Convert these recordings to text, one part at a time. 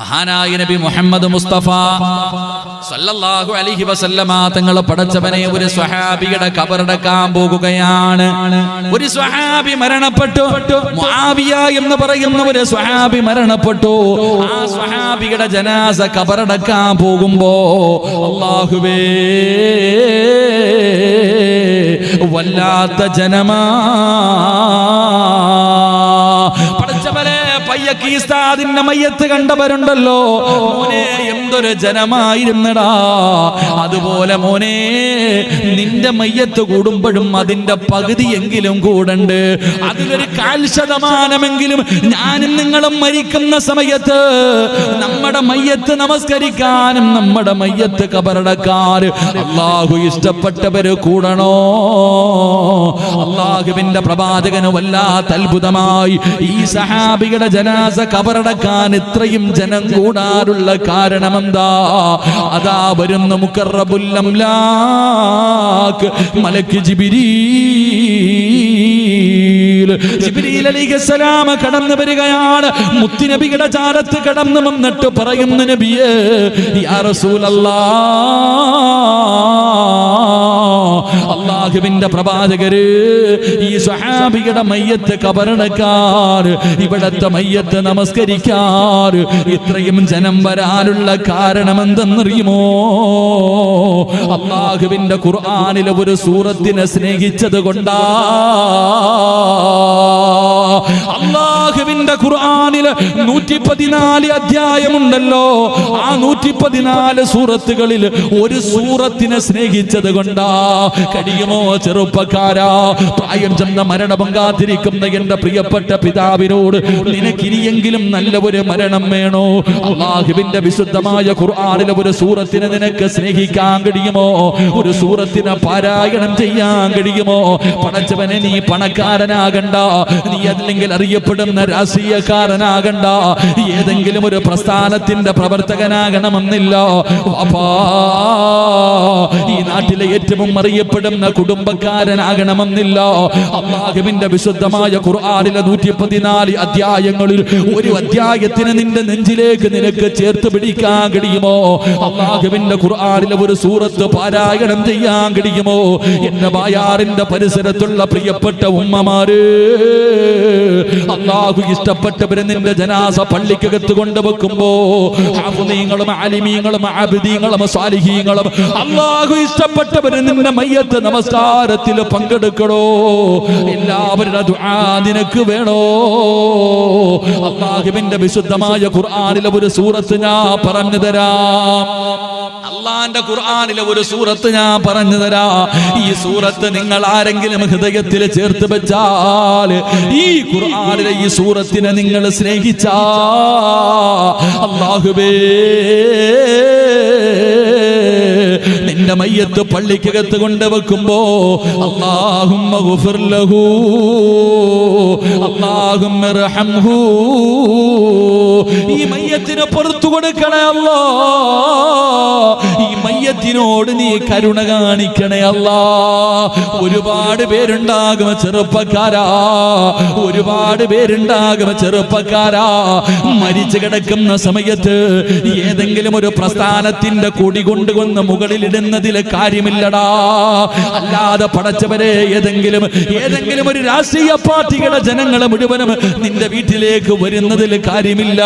മഹാനായ നബി മുഹമ്മദ് മുസ്തഫ സല്ലല്ലാഹു അലൈഹി വസല്ലമ തങ്ങൾ പടച്ചവനെ ഒരു സ്വഹാബിയുടെ കബറടക്കാൻ പോകുകയാണ്. ഒരു സ്വഹാബി മരണപ്പെട്ടു. മുആവിയ എന്ന് പറയുന്ന ഒരു സ്വഹാബി മരണപ്പെട്ടു. ആ സ്വഹാബിയുടെ ജനാസ കബറടക്കാൻ പോകുമ്പോ അല്ലാഹുവേ വല്ലാത്ത ജനമാ പയ്യക്കീസ്താദിന്റെ മയ്യത്ത് കണ്ടവരുണ്ടല്ലോ. മോനെ എന്തൊരു ജനമായിരുന്നടാ. അതുപോലെ മോനെ നിന്റെ മയ്യത്ത് കൂടുമ്പോഴും അതിന്റെ പകുതിയെങ്കിലും കൂടണ്ട്. അതിലൊരു കാൽ ശതമാനമെങ്കിലും ഞാനും നിങ്ങളും മരിക്കുന്ന സമയത്ത് നമ്മുടെ മയ്യത്ത് നമസ്കരിക്കാനും നമ്മുടെ മയ്യത്ത് കബറടക്കാൻ അള്ളാഹു ഇഷ്ടപ്പെട്ടവര് കൂടണോ? അള്ളാഹുവിന്റെ പ്രവാചകന് വല്ലാത്ത അത്ഭുതമായി ഈ സഹാബിയുടെ ജനാസ കബറടക്കാൻ ഇത്രയും ജനം കൂടാനുള്ള കാരണമെന്താ? അതാ വരുന്ന മുക്കറബുല്ലംലാക്ക് മലക്ക് അലൈഹിസ്സലാം കടന്നു വരികയാണ്. മുത്തുനബിയുടെ ചാരത്ത് കടന്നു വന്നിട്ട് പറയുന്ന നബിയേ യാ റസൂലല്ലാഹ് അള്ളാഹുവിന്റെ പ്രവാചകര് ഈ സ്വഹാബിയുടെ മയ്യത്ത് കബറടക്കാർ ഇവിടത്തെ മയ്യത്ത് നമസ്കരിക്കാർ ഇത്രയും ജനം വരാനുള്ള കാരണം എന്തെന്നറിയുമോ അള്ളാഹുവിന്റെ ഖുർആാനിലെ ഒരു സൂറത്തിനെ സ്നേഹിച്ചത് കൊണ്ടാ. അള്ളാഹുവിന്റെ ഖുർആാനിൽ നൂറ്റി പതിനാല് അധ്യായമുണ്ടല്ലോ. ആ നൂറ്റി പതിനാല് സൂറത്തുകളിൽ ഒരു സൂറത്തിനെ സ്നേഹിച്ചത് കൊണ്ടാ. കഴിയുമോ ചെറുപ്പക്കാരാ? പ്രായം ചെന്ന മരണം പങ്കാതിരിക്കുന്ന എന്റെ പ്രിയപ്പെട്ട പിതാവിനോട് നിനക്കിനിയെങ്കിലും നല്ല ഒരു മരണം വേണോ? അള്ളാഹുവിന്റെ വിശുദ്ധമായ ഖുർആാനിലെ ഒരു സൂറത്തിനെ നിനക്ക് സ്നേഹിക്കാൻ കഴിയുമോ ഒരു സൂറത്തിനെ പാരായണം ചെയ്യാൻ കഴിയുമോ? പണച്ചവനെ നീ പണക്കാരനാകണ്ട. നീ അല്ലെങ്കിൽ അറിയപ്പെടുന്ന രാഷ്ട്രീയക്കാരനാകണ്ട. ഏതെങ്കിലും ഒരു പ്രസ്ഥാനത്തിന്റെ പ്രവർത്തകനാകണമെന്നില്ല. ഈ നാട്ടിലെ ഏറ്റവും അറിയപ്പെടുന്ന കുടുംബക്കാരനാകണമെന്നില്ല. അള്ളാഹുവിന്റെ വിശുദ്ധമായ ഖുർആാനിലെ നൂറ്റി പതിനാല് അധ്യായങ്ങളിൽ ഒരു അധ്യായത്തിന് നിന്റെ നെഞ്ചിലേക്ക് നിനക്ക് ചേർത്ത് പിടിക്കാൻ കഴിയുമോ? അള്ളാഹുവിന്റെ ഖുർആാനിലെ ഒരു സൂറത്ത് പാരായണം ചെയ്യാൻ കഴിയുമോ? എന്റെ ബായാറിന്റെ പരിസരത്തുള്ള പ്രിയപ്പെട്ട ഉമ്മമാര്. അള്ളാഹു ഇഷ്ടപ്പെട്ടവരെ നിന്റെ ജനാസ പള്ളിക്കകത്ത് കൊണ്ടുവെക്കുമ്പോ ഹാഫുദീങ്ങളും ആലിമീങ്ങളും ആബിദീങ്ങളും സാലിഹീങ്ങളും അള്ളാഹു ഇഷ്ടപ്പെട്ടവരെ നിന്റെ മയ്യത്ത് നമസ്കാരത്തിൽ പങ്കെടുക്കണോ? എല്ലാവരുടെ നിനക്ക് വേണോ? അള്ളാഹുവിന്റെ വിശുദ്ധമായ ഖുർആനിലെ ഒരു സൂറത്ത് ഞാൻ പറഞ്ഞു തരാം. അള്ളാന്റെ ഖുർആനിലെ ഒരു സൂറത്ത് ഞാൻ പറഞ്ഞു തരാ. ഈ സൂറത്ത് നിങ്ങൾ ആരെങ്കിലും ഹൃദയത്തിൽ ചേർത്ത് വെച്ചാൽ ഈ ഖുർആനിലെ ഈ സൂറത്തിനെ നിങ്ങൾ സ്നേഹിച്ച? അള്ളാഹുബേ നിന്റെ മയ്യത്ത് പള്ളിക്കകത്ത് കൊണ്ടുവെക്കുമ്പോ അള്ളാഹുമ്മ ഗുഫിർ ലഹു അള്ളാഹുമ്മ റഹംഹു ഈ മയ്യത്തിന് പുറത്തു കൊടുക്കണേ അല്ലോ. മയ്യത്തിനോട് നീ കരുണ കാണിക്കണേ അല്ല. ഒരുപാട് പേരുണ്ടാകും ചെറുപ്പക്കാരാ. ഒരുപാട് പേരുണ്ടാകും ചെറുപ്പക്കാരാ. മരിച്ചു കിടക്കുന്ന സമയത്ത് ഏതെങ്കിലും ഒരു പ്രസ്ഥാനത്തിന്റെ കൊടി കൊണ്ടുവന്ന് മുകളിലിടുന്നതിൽ കാര്യമില്ലടാ. അല്ലാതെ പടച്ചവരെ ഏതെങ്കിലും ഏതെങ്കിലും ഒരു രാഷ്ട്രീയ പാർട്ടിയുടെ ജനങ്ങളെ മുഴുവനും നിന്റെ വീട്ടിലേക്ക് വരുന്നതിൽ കാര്യമില്ല.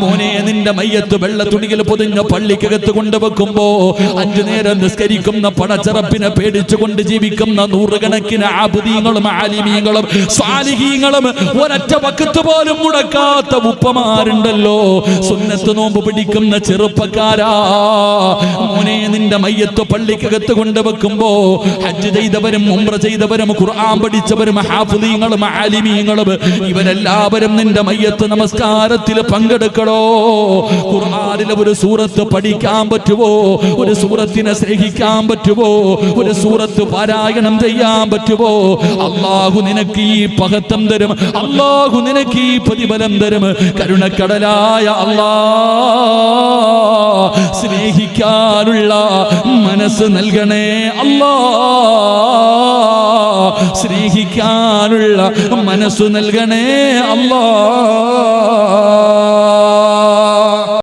മോനെ നിന്റെ മയ്യത്ത് വെള്ള തുണിയിൽ പൊതിഞ്ഞ പള്ളിക്കകത്ത് കൊണ്ടുവെക്കുമ്പോ അഞ്ചു നേരം നിസ്കരിക്കുന്ന പടച്ചറപ്പിനെ പേടിച്ചുകൊണ്ട് ജീവിക്കുന്ന നൂറുകണക്കിന് ആബുദീങ്ങളും ആലിമീങ്ങളും സ്വാലിഹീങ്ങളും ഒരൊറ്റ വക്കത്ത് പോലും മുടക്കാത്ത ഉപ്പമാരുണ്ടല്ലോ. സുന്നത്ത് നോമ്പ് പിടിക്കുന്ന ചെറുപ്പക്കാരാ. മോനെ നിന്റെ മയ്യത്ത് പള്ളിക്കകത്ത് കൊണ്ടുവെക്കുമ്പോ ഹജ്ജ് ചെയ്തവരും ഉംറ ചെയ്തവരും ഖുർആൻ പഠിച്ചവരും ഹാഫുദീങ്ങളും ആലിമീങ്ങളും ഇവരെല്ലാവരും നിന്റെ മയ്യത്ത് നമസ്കാരത്തിൽ പങ്കെടുക്കണോ? ഖുർആനിലെ ഒരു സൂറത്ത് പഠിക്കാൻ പറ്റുമോ ഒരു സൂറത്തിനെ സ്നേഹിക്കാൻ പറ്റുമോ ഒരു സൂറത്ത് പാരായണം ചെയ്യാൻ പറ്റുമോ അള്ളാഹു നിനക്ക് ഈ പകത്തം തരും. അള്ളാഹു നിനക്ക് ഈ പ്രതിഫലം തരും. കരുണക്കടലായ അള്ളാ സ്നേഹിക്കാനുള്ള മനസ്സ് നൽകണേ അല്ലാ സ്നേഹിക്കാനുള്ള മനസ്സ് നൽകണേ അല്ലാ